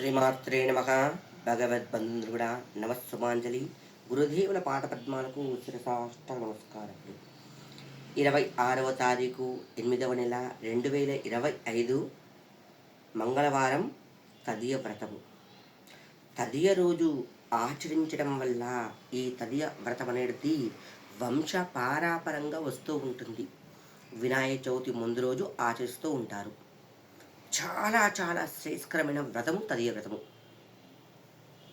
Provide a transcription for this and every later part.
శ్రీమాత్రే నమ. భగవద్బంధుడా నమస్సుమాంజలి గురుదేవుల పాద పద్మాలకు శిరసాష్ట నమస్కారం. ఇరవై ఆరవ తారీఖు ఎనిమిదవ నెల రెండు వేల ఇరవై ఐదు మంగళవారం తదియ వ్రతము. తదియ రోజు ఆచరించడం వల్ల ఈ తదియ వ్రతం అనేది వంశ పారాపరంగా వస్తూ ఉంటుంది. వినాయక చవితి ముందు రోజు ఆచరిస్తూ ఉంటారు. చాలా చాలా శ్రేయస్కరమైన వ్రతము తదియ వ్రతము.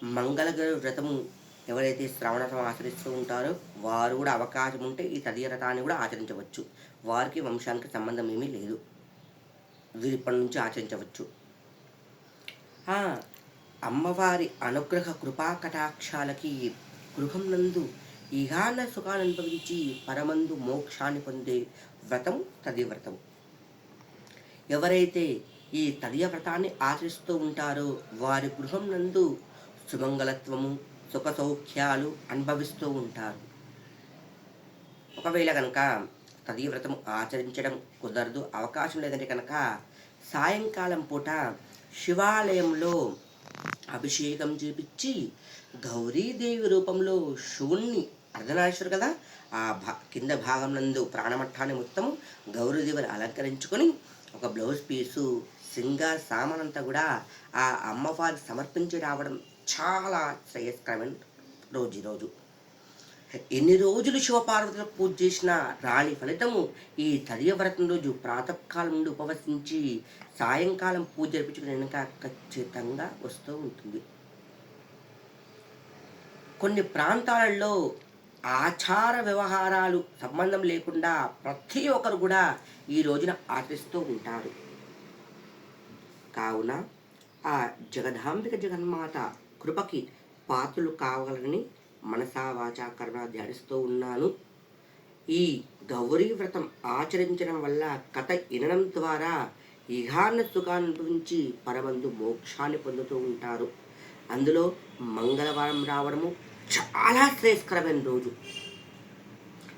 మంగళగిరి వ్రతము ఎవరైతే శ్రవణతం ఆచరిస్తూ ఉంటారో వారు కూడా అవకాశం ఉంటే ఈ తదియ వ్రతాన్ని కూడా ఆచరించవచ్చు. వారికి వంశానికి సంబంధం ఏమీ లేదు. వీరిప్పటి నుంచి ఆచరించవచ్చు. అమ్మవారి అనుగ్రహ కృపా కటాక్షాలకి గృహం నందు ఇహాన సుఖాన్ని అనుభవించి పరమందు మోక్షాన్ని పొందే వ్రతం తది వ్రతం ఎవరైతే ఈ తదియ వ్రతాన్ని ఆచరిస్తూ ఉంటారో. వారి గృహం నందు సుమంగళత్వము సుఖ సౌఖ్యాలు అనుభవిస్తూ ఉంటారు. ఒకవేళ కనుక తదియ వ్రతం ఆచరించడం కుదరదు అవకాశం లేదంటే కనుక సాయంకాలం పూట శివాలయంలో అభిషేకం చేపించి గౌరీదేవి రూపంలో శివుణ్ణి అర్ధనాశ్వరు కదా ఆ భా కింద భాగం నందు ప్రాణమట్టాన్ని మొత్తం గౌరీదేవిని అలంకరించుకొని ఒక బ్లౌజ్ పీసు శృంగార సామానంతా కూడా ఆ అమ్మవారికి సమర్పించి రావడం చాలా శ్రేయస్కరమైన రోజు ఈరోజు ఎన్ని రోజులు శివపార్వతులకు పూజ చేసినా రాణి ఫలితము ఈ తదియ వ్రతం రోజు ప్రాతకాలం నుండి ఉపవసించి సాయంకాలం పూజ జరిపించుకునేక వెనుక ఖచ్చితంగా వస్తూ ఉంటుంది. కొన్ని ప్రాంతాలలో ఆచార వ్యవహారాలు సంబంధం లేకుండా ప్రతి ఒక్కరు కూడా ఈ రోజున ఆచరిస్తూ ఉంటారు. కావున ఆ జగదాంబిక జగన్మాత కృపకి పాత్రలు కావాలని మనసా వాచా కర్మ ధ్యానిస్తూ ఉన్నాను. ఈ గౌరీ వ్రతం ఆచరించడం వల్ల కథ వినడం ద్వారా ఇహాన్న సుఖాన్ని అనుభవించి పరమందు మోక్షాన్ని పొందుతూ ఉంటారు. అందులో మంగళవారం రావడము చాలా శ్రేయస్కరమైన రోజు.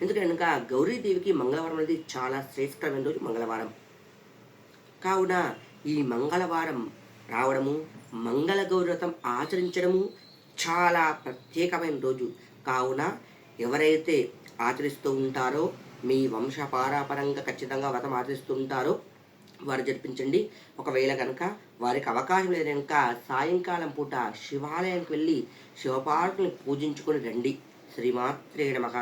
ఎందుకంటే కనుక గౌరీదేవికి మంగళవారం అనేది చాలా శ్రేయస్కరమైన రోజు మంగళవారం. కావున ఈ మంగళవారం రావడము మంగళ గౌరవం ఆచరించడము చాలా ప్రత్యేకమైన రోజు. కావున ఎవరైతే ఆచరిస్తూ ఉంటారో మీ వంశ పారాపరంగా ఖచ్చితంగా వ్రతం ఆచరిస్తూ ఉంటారో వారు జరిపించండి. ఒకవేళ కనుక వారికి అవకాశం లేదు కనుక సాయంకాలం పూట శివాలయానికి వెళ్ళి శివపార్వతిని పూజించుకొని రండి. శ్రీమాత్రే నమః.